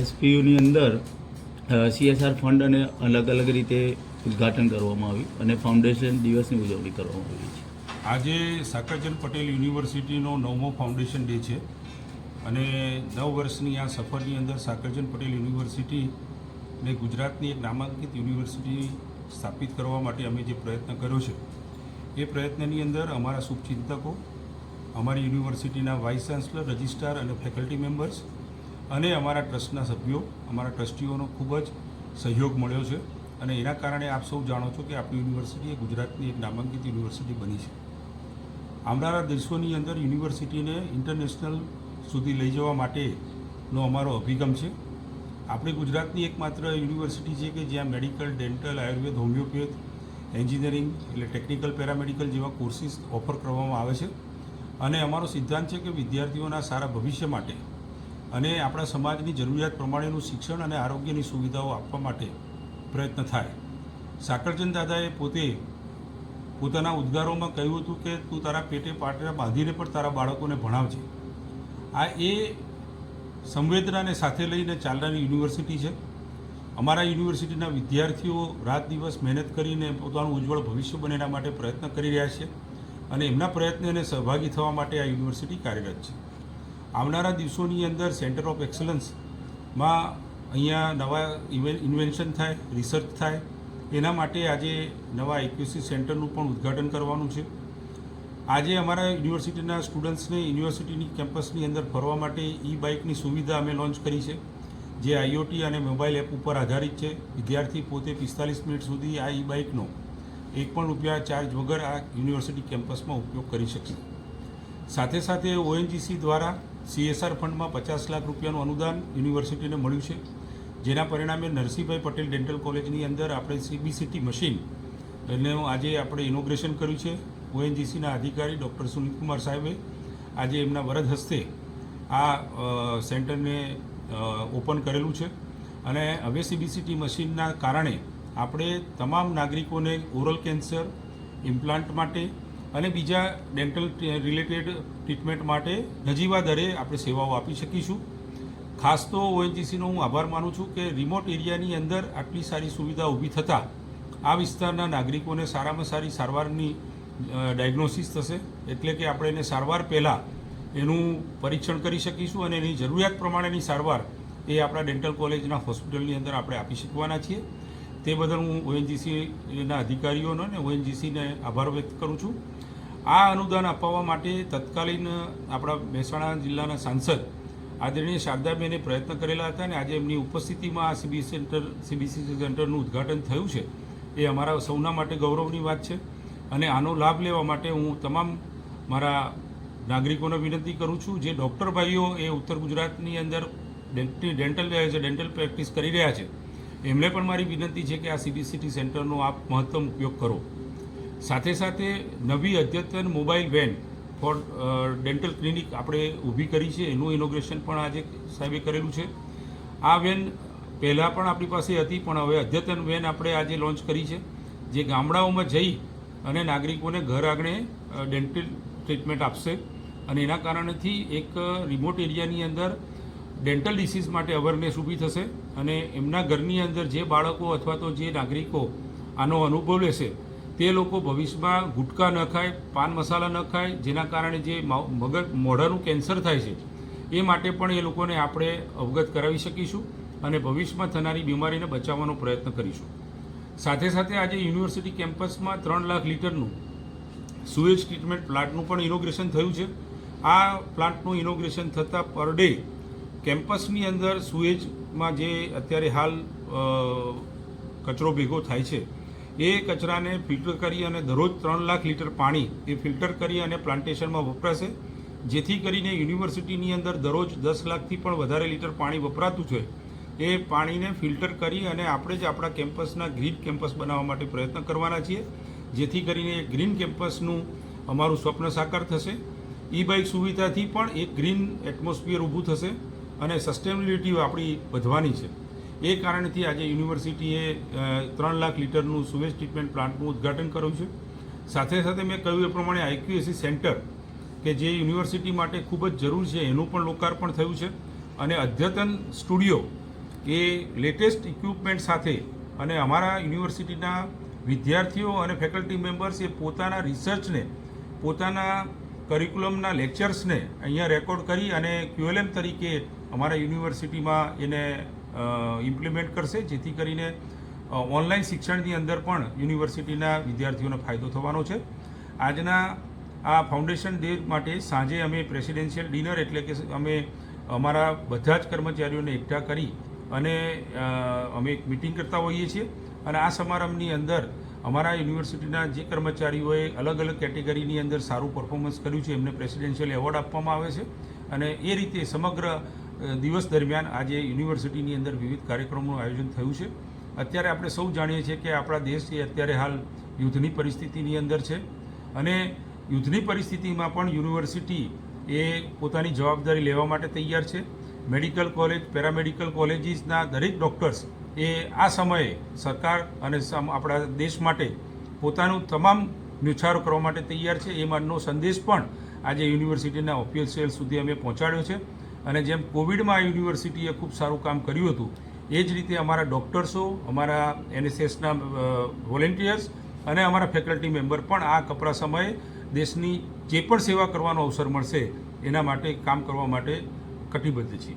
એસપીયુની અંદર CSR fund અને અલગ અલગ રીતે ઉદ્ઘાટન કરવામાં આવ્યું અને ફાઉન્ડેશન દિવસની ઉજવણી કરવામાં આવી છે. આજે સાકરચંદ પટેલ યુનિવર્સિટીનો નવમો ફાઉન્ડેશન ડે છે અને નવ વર્ષની આ સફરની અંદર સાકરચંદ પટેલ યુનિવર્સિટી ને ગુજરાતની એક નામાંકિત યુનિવર્સિટી સ્થાપિત કરવા માટે અમે જે પ્રયત્ન કર્યો છે, એ પ્રયત્નની અંદર અમારા શુભચિંતકો અમારી યુનિવર્સિટીના વાઇસ ચાન્સલર, રજિસ્ટ્રાર અને ફેકલ્ટી મેમ્બર્સ અને અમારા ટ્રસ્ટના સભ્યો, અમારા ટ્રસ્ટીઓનો ખૂબ જ સહયોગ મળ્યો છે અને એના કારણે આપ સૌ જાણો છો કે આપણી યુનિવર્સિટી એ ગુજરાતની એક નામાંકિત યુનિવર્સિટી બની છે. આવનારા દિવસોની અંદર યુનિવર્સિટીને ઇન્ટરનેશનલ સુધી લઈ જવા માટેનો અમારો અભિગમ છે. આપણી ગુજરાતની એકમાત્ર યુનિવર્સિટી છે કે જ્યાં medical, dental, Ayurveda, homeopath, engineering એટલે ટેકનિકલ, પેરામેડિકલ જેવા કોર્સિસ ઓફર કરવામાં આવે છે. અને અમારો સિદ્ધાંત છે કે વિદ્યાર્થીઓના સારા ભવિષ્ય માટે અને આપણા સમાજની જરૂરિયાત પ્રમાણેનું શિક્ષણ અને આરોગ્યની સુવિધાઓ આપવા માટે પ્રયત્ન થાય. સાકરચંદ દાદાએ પોતે પોતાના ઉદ્ગારોમાં કહ્યું હતું કે, તું તારા પેટે પાટરા બાંધીને પણ તારા બાળકોને ભણાવજે. આ એ સંવેદનાને સાથે લઈને ચાલનારી યુનિવર્સિટી છે. અમારા યુનિવર્સિટીના વિદ્યાર્થીઓ રાત દિવસ મહેનત કરીને પોતાનું ઉજ્જવળ ભવિષ્ય બને માટે પ્રયત્ન કરી રહ્યા છે અને એમના પ્રયત્નને સહભાગી થવા માટે આ યુનિવર્સિટી કાર્યરત છે. આવનારા દિવસોની અંદર સેન્ટર ઓફ એક્સલન્સમાં અહીંયા નવા ઇન્વેન્શન થાય, રિસર્ચ થાય. એના માટે આજે નવા એક્યુસી સેન્ટરનું પણ ઉદ્ઘાટન કરવાનું છે. આજે અમારા યુનિવર્સિટીના સ્ટુડન્ટ્સને યુનિવર્સિટીની કેમ્પસની અંદર ફરવા માટે ઈ બાઇકની સુવિધા અમે લોન્ચ કરી છે, જે આઈઓટી અને મોબાઈલ એપ ઉપર આધારિત છે. વિદ્યાર્થી પોતે પિસ્તાલીસ મિનિટ સુધી આ ઈ બાઇકનો એક પણ રૂપિયા ચાર્જ વગર આ યુનિવર્સિટી કેમ્પસમાં ઉપયોગ કરી શકશે. સાથે સાથે ઓએનજીસી દ્વારા સીએસઆર ફંડમાં પચાસ લાખ રૂપિયાનું અનુદાન યુનિવર્સિટીને મળ્યું છે. જેના પરિણામે નરસિંહભાઈ પટેલ ડેન્ટલ કોલેજની અંદર આપણે સીબીસીટી મશીન એને આજે આપણે ઇનોગ્રેશન કર્યું છે. ઓએનજીસીના અધિકારી ડૉક્ટર સુનિલકુમાર સાહેબે આજે એમના વરદ હસ્તે આ સેન્ટરને ઓપન કરેલું છે. અને હવે સીબીસીટી મશીનના કારણે આપણે તમામ નાગરિકોને ઓરલ કેન્સર, ઇમ્પ્લાન્ટ માટે અને બીજા ડેન્ટલ રિલેટેડ ટ્રીટમેન્ટ માટે નજીવા દરે આપણે સેવાઓ આપી શકીશું. ખાસ તો ઓએનજીસીનો હું આભાર માનું છું કે રિમોટ એરિયાની અંદર આટલી સારી સુવિધા ઊભી થતાં આ વિસ્તારના નાગરિકોને સારામાં સારી સારવારની ડાયગ્નોસિસ થશે. એટલે કે આપણે એને સારવાર પહેલાં એનું પરીક્ષણ કરી શકીશું અને એની જરૂરિયાત પ્રમાણેની સારવાર એ આપણા ડેન્ટલ કોલેજના હોસ્પિટલની અંદર આપણે આપી શકવાના છીએ. તે બદલ હું ઓએનજીસીના અધિકારીઓનો અને ઓએનજીસીને આભાર વ્યક્ત કરું છું. આ અનુદાન અપાવવા માટે તત્કાલીન આપણા મહેસાણા જિલ્લાના સાંસદ આદરણીય શારદાબેને પ્રયત્ન કરેલા હતા અને આજે એમની ઉપસ્થિતિમાં આ સીબી સેન્ટર, સીબીસી સેન્ટરનું ઉદ્ઘાટન થયું છે. એ અમારા સૌના માટે ગૌરવની વાત છે અને આનો લાભ લેવા માટે હું તમામ મારા નાગરિકોને વિનંતી કરું છું. જે ડૉક્ટર ભાઈઓ એ ઉત્તર ગુજરાતની અંદર ડેન્ટલ ડેન્ટલ ડેન્ટલ પ્રેક્ટિસ કરી રહ્યા છે એમને પણ મારી વિનંતી છે કે આ સીબીસીટી સેન્ટરનો આપ મહત્તમ ઉપયોગ કરો. સાથે સાથે નવી અદ્યતન mobile van for dental clinic આપણે ઊભી કરી છે. એનું ઇનોગ્રેશન પણ આજે સાહેબે કરેલું છે. આ વેન પહેલાં પણ આપણી પાસે હતી, પણ હવે અદ્યતન વેન આપણે આજે લોન્ચ કરી છે. જે ગામડાઓમાં જઈ અને નાગરિકોને ઘર આંગણે ડેન્ટલ ટ્રીટમેન્ટ આપશે અને એના કારણેથી એક રિમોટ એરિયાની અંદર ડેન્ટલ ડિસીઝ માટે અવેરનેસ ઊભી થશે અને એમના ઘરની અંદર જે બાળકો અથવા તો જે નાગરિકો આનો અનુભવ લેશે, તે લોકો ભવિષ્યમાં ગુટકા ન ખાય, પાન મસાલા ન ખાય, જેના કારણે જે મગજ મોઢાનું કેન્સર થાય છે, એ માટે પણ એ લોકોને આપણે અવગત કરાવી શકીશું અને ભવિષ્યમાં થનારી બીમારીને બચાવવાનો પ્રયત્ન કરીશું. સાથે સાથે આજે યુનિવર્સિટી કેમ્પસમાં ત્રણ લાખ લીટરનું સુએજ ટ્રીટમેન્ટ પ્લાન્ટનું પણ ઇનોગ્રેશન થયું છે. આ પ્લાન્ટનું ઇનોગ્રેશન થતાં પર ડે કેમ્પસની અંદર સુએજમાં જે અત્યારે હાલ કચરો ભેગો થાય છે, એ કચરાને ફિલ્ટર કરી અને દરરોજ ત્રણ લાખ લીટર પાણી એ ફિલ્ટર કરી અને પ્લાન્ટેશનમાં વપરાશે. જેથી કરીને યુનિવર્સિટીની અંદર દરરોજ દસ લાખથી પણ વધારે લીટર પાણી વપરાતું છે. એ પાણીને ફિલ્ટર કરી અને આપણે જ આપણા કેમ્પસના ગ્રીન કેમ્પસ બનાવવા માટે પ્રયત્ન કરવાના છીએ. જેથી કરીને ગ્રીન કેમ્પસનું અમારું સ્વપ્ન સાકાર થશે. ઈ બાઇક સુવિધાથી પણ એક ગ્રીન એટમોસ્ફિયર ઊભું થશે. અને સસ્ટેનેબિલિટી આપણી વધવાની છે. એ કારણથી આજે યુનિવર્સિટીએ ત્રણ લાખ લીટરનું સુવેજ ટ્રીટમેન્ટ પ્લાન્ટનું ઉદ્ઘાટન કર્યું છે. સાથે સાથે મેં કહ્યું એ પ્રમાણે આઈક્યુએસી સેન્ટર, કે જે યુનિવર્સિટી માટે ખૂબ જ જરૂર છે, એનું પણ લોકાર્પણ થયું છે. અને અદ્યતન સ્ટુડિયો, એ લેટેસ્ટ ઇક્વિપમેન્ટ સાથે અને અમારા યુનિવર્સિટીના વિદ્યાર્થીઓ અને ફેકલ્ટી મેમ્બર્સ એ પોતાના રિસર્ચને પોતાના કરિક્યુલમના લેક્ચર્સને અહીંયા રેકોર્ડ કરી અને ક્યુએલએમ તરીકે અમારા યુનિવર્સિટીમાં એને ઇમ્પ્લિમેન્ટ કરશે, જેથી કરીને ઓનલાઈન શિક્ષણની અંદર પણ યુનિવર્સિટીના વિદ્યાર્થીઓને ફાયદો થવાનો છે. આજના આ ફાઉન્ડેશન ડે માટે સાંજે અમે પ્રેસિડેન્શિયલ ડિનર એટલે કે અમે અમારા બધા જ કર્મચારીઓને એકઠા કરી અને અમે એક મિટિંગ કરતા હોઈએ છીએ. અને આ સમારંભની અંદર અમારા યુનિવર્સિટીના જે કર્મચારીઓએ અલગ અલગ કેટેગરીની અંદર સારું પરફોર્મન્સ કર્યું છે, એમને પ્રેસિડેન્શિયલ એવોર્ડ આપવામાં આવે છે. અને એ રીતે સમગ્ર દિવસ દરમિયાન આજે યુનિવર્સિટીની અંદર વિવિધ કાર્યક્રમોનું આયોજન થયું છે. અત્યારે આપણે સૌ જાણીએ છીએ કે આપણા દેશ એ અત્યારે હાલ યુદ્ધની પરિસ્થિતિની અંદર છે અને યુદ્ધની પરિસ્થિતિમાં પણ યુનિવર્સિટી એ પોતાની જવાબદારી લેવા માટે તૈયાર છે. મેડિકલ કોલેજ, પેરામેડિકલ કોલેજીસના દરેક ડૉક્ટર્સ એ આ સમયે સરકાર અને આપણા દેશ માટે પોતાનું તમામ ન્યુછારો કરવા માટે તૈયાર છે. એ માટેનો સંદેશ પણ આજે યુનિવર્સિટીના ઓફિશિયલ સુધી અમે પહોંચાડ્યો છે. અને જેમ કોવિડમાં આ યુનિવર્સિટીએ ખૂબ સારું કામ કર્યું હતું, એ જ રીતે અમારા ડૉક્ટર્સો, અમારા એનએસએસના વોલેન્ટિયર્સ અને અમારા ફેકલ્ટી મેમ્બર પણ આ કપરા સમયે દેશની જે પણ સેવા કરવાનો અવસર મળશે, એના માટે કામ કરવા માટે કટિબદ્ધ છીએ.